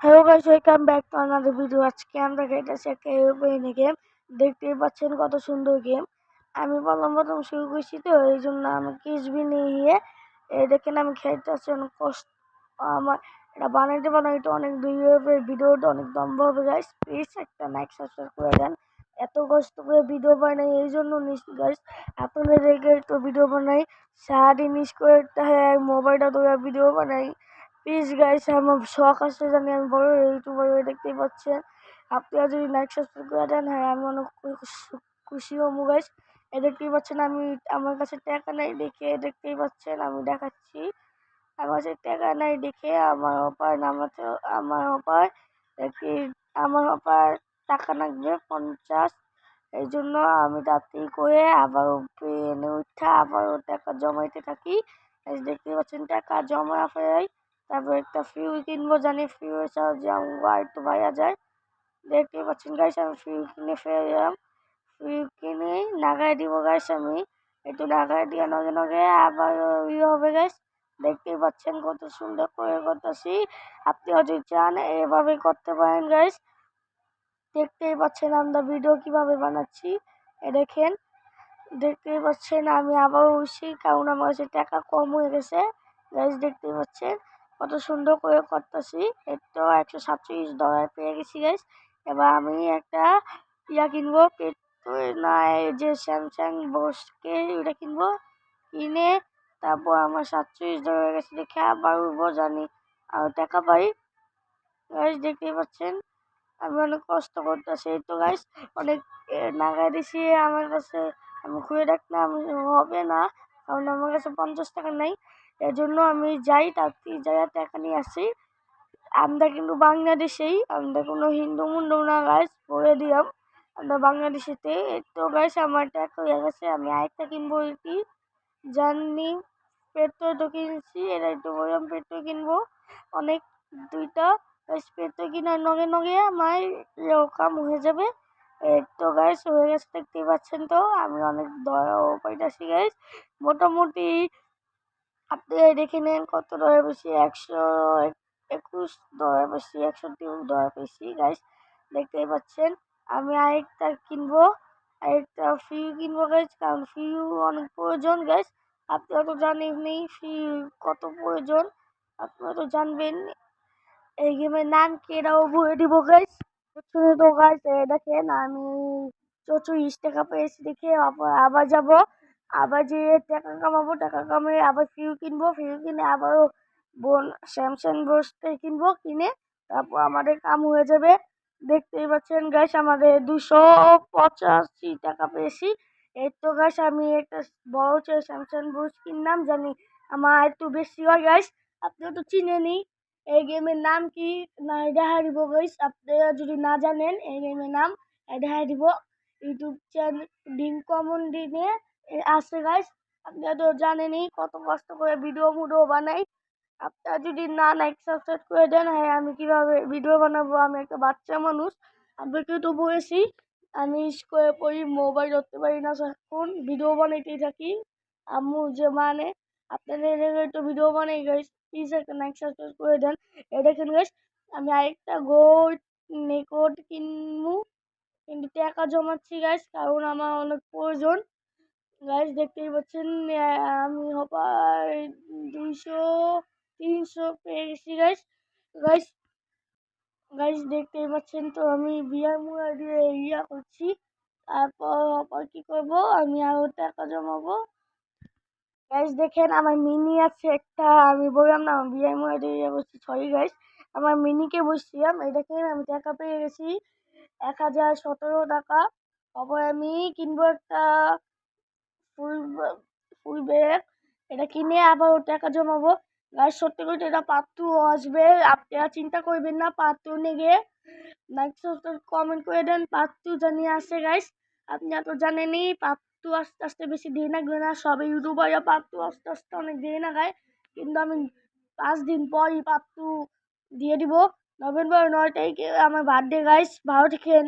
Hello guys welcome back to another video আজকে আমরা খেলতেছি একটা এরোপ্লেন গেম দেখতেই পাচ্ছেন কত সুন্দর গেম আমি প্রথম প্রথম শুরু করছি তো এই জন্য আমি কিসবি নিয়ে দেখেন আমি খেলতেছি অনেক কষ্ট। আমার এটা বানাইতে বানাইতে অনেক দুই ভিডিওটা অনেক লম্বা হবে গাইস প্লিজ একটা লাইক সাবস্ক্রাইব করে দেন। এত কষ্ট করে ভিডিও বানাই এই জন্য নিচ্ছি গাইস আপনাদের একটু ভিডিও বানাই। সারাদিন মিস করে মোবাইলটা তো ভিডিও বানাই। প্লিজ গাইস আমার শখ আছে জানি আমি বড় ইউটিউবার হয়ে দেখতেই পাচ্ছেন। আপনারা যদি লাইক সাবস্ক্রাইব করে দেন হ্যাঁ আমি অনেক খুশি হব গাইস এ দেখতেই পাচ্ছেন, আমি আমার কাছে টাকা নাই দেখে দেখতেই পাচ্ছেন, আমি দেখাচ্ছি। আমার কাছে টাকা নাই দেখে, আমার অপার নামাতে আমার অপার, দেখি, আমার অপার টাকা লাগবে পঞ্চাশ। এই জন্য আমি তাড়াতাড়ি করে আবার প্লেনে উঠে আবারও টাকা জমাইতে থাকি। দেখতে পাচ্ছেন, টাকা জমা ফেরাই তারপর একটা ফিউ কিনবো, জানি ফিউয়ের সাহায্যে আমার একটু ভাইয়া যায় দেখতে পাচ্ছেন গাইস আমি ফিউ কিনে ফেলে দিলাম। ফিউ কিনে লাগাই দিব গাইস আমি। একটু লাগাই দিয়ে নগে নগে আবার ইয়ে হবে গাইস দেখতেই পাচ্ছেন কত সুন্দর করে করতেছি। আপনি যদি চান এভাবে করতে পারেন গাইস দেখতেই পাচ্ছেন আমরা ভিডিও কীভাবে বানাচ্ছি। এ দেখেন। দেখতেই পাচ্ছেন আমি আবার উঠছি কারণ আমার কাছে টাকা কম হয়ে গেছে। গাইস দেখতেই পাচ্ছেন। কত সুন্দর করে করতেছি। তো একশো সাতচল্লিশ ডলার পেয়ে গেছি গাইস এবার আমি একটা ইয়া কিনবো। না যে স্যামসাং বসকে ওটা কিনবো। কিনে তারপর আমার সাতচল্লিশ ডলার গেছে দেখে আবার উঠবো জানি। আর টাকা পাই। গাইস দেখতেই পাচ্ছেন? আমি অনেক কষ্ট করতেছি। এই তো গাইস অনেক নাগাই দিছি আমার কাছে। আমি খুঁজে রাখলাম, হবে না। কারণ আমার কাছে পঞ্চাশ টাকা নেই। এজন্য আমি যাই তাড়াতাড়ি যাই টাকা নিয়ে আসি। আমরা কিন্তু বাংলাদেশেই, আমরা কোনো হিন্দু মুন্ডু না গাছ বলে দিলাম। আমরা বাংলাদেশেতে। তো গাছ আমার টাকা হয়ে গেছে, আমি আরেকটা কিনবো কি। জানি, পেট্রোল তো কিনছি এটা একটু বললাম পেট্রোল কিনবো। অনেক, দুইটা পেট্রোল কিনার নগে নগে আমার কাম হয়ে যাবে। তো গাইস হয়ে গেছে, দেখতেই পাচ্ছেন তো, আমি অনেক দয়া পাইতেছি গাইস মোটামুটি আপনি দেখে নেন কত দয়া বেশি? একশো একুশ দয়া বেশি, একশো তিন দয়া বেশি। গাইস দেখতেই পাচ্ছেন, আমি আরেকটা কিনবো, আরেকটা ফিউ কিনবো গাইস কারণ ফিউ অনেক প্রয়োজন গাইস আপনারা তো জানেনই ফিউ কত প্রয়োজন আপনারা তো জানবেন এই গেমের নাম কি বলে দিব গাইস প্রথমে তো গাইস দেখেন, আমি চৌচল্লিশ টাকা পেয়েছি দেখে আবার যাব। আবার যে টাকা কামাবো, টাকা কামিয়ে আবার ফিউ কিনবো ফিউ কিনে আবারও বোন স্যামসাং বসতে কিনবো, কিনে তারপর আমাদের কাম হয়ে যাবে। দেখতেই পাচ্ছেন গ্যাস আমাদের দুশো পঁচাশি টাকা পেয়েছি। এই তো গাইস আমি একটা বড় চেয়ে স্যামসাং বোস কিনলাম, জানি আমার একটু বেশি হয় গাইস আপনিও তো চিনেনি এই গেমের নাম কি? না দেখা দিব গাইস আপনারা যদি না জানেন, এই গেমের নাম দেখা দিব। ইউটিউব চ্যানেল ডিম কমন দিনে আছে গাইস আপনারা তো জানেনই কত কষ্ট করে ভিডিও মুডিও বানাই। আপনারা যদি না লাইক সাবস্ক্রাইব করে দেন হ্যাঁ আমি কীভাবে ভিডিও বানাবো? আমি একটা বাচ্চা মানুষ। আপনাকে তো বলেছি আমি করে পড়ি মোবাইল ধরতে পারি না এখন। ভিডিও বানাইতেই থাকি। আম্মু যে মানে আপনাদের একটু ভিডিও বানাই গাইস প্লিজ একটা লাইক সাবস্ক্রাইব করে দেন। এটা দেখেন গাইস আমি আরেকটা গোল্ড নেকোট কিনবো। কিন্তু টাকা জমাচ্ছি গাইস কারণ আমার অনেক প্রয়োজন। গাইস দেখতেই পাচ্ছেন আমি হবার দুইশো, তিনশো পেয়ে গেছি গাইস গাইস গাইস দেখতেই পাচ্ছেন তো, আমি বিয়ার মুড়া দিয়ে ইয়া করছি। তারপর হবার কী করব? আমি আরও টাকা জমাবো। গাইস দেখেন, আমার মিনি আছে একটা, আমি বললাম না, আমি বিয়ার মুড়া দিয়ে ইয়া করছি সরি গাইস আমার মিনিকে বসছিলাম এই দেখেন, আমি টাকা পেয়ে গেছি। এক হাজার সতেরো টাকা। তারপর আমি কিনবো একটা ফুল ফুল এটা কিনে আবার টাকা জমাবো। গাছ সত্যি করে এটা পাত্র আসবে আপনারা চিন্তা করবেন না, পাত্র নেগে কমেন্ট করে দেন, পাত্র জানিয়ে আসে গাইস আপনারা তো জানেনই, পাত্র আস্তে আস্তে বেশি দেরি লাগবে না সবে ইউটিউবাররা পাত্র আস্তে আস্তে অনেক দেরি না গায় কিন্তু আমি পাঁচ দিন পরই পাত্র দিয়ে দিব। নভেম্বর নয় তারিখে আমার বার্থডে গাইস ভালো থাকেন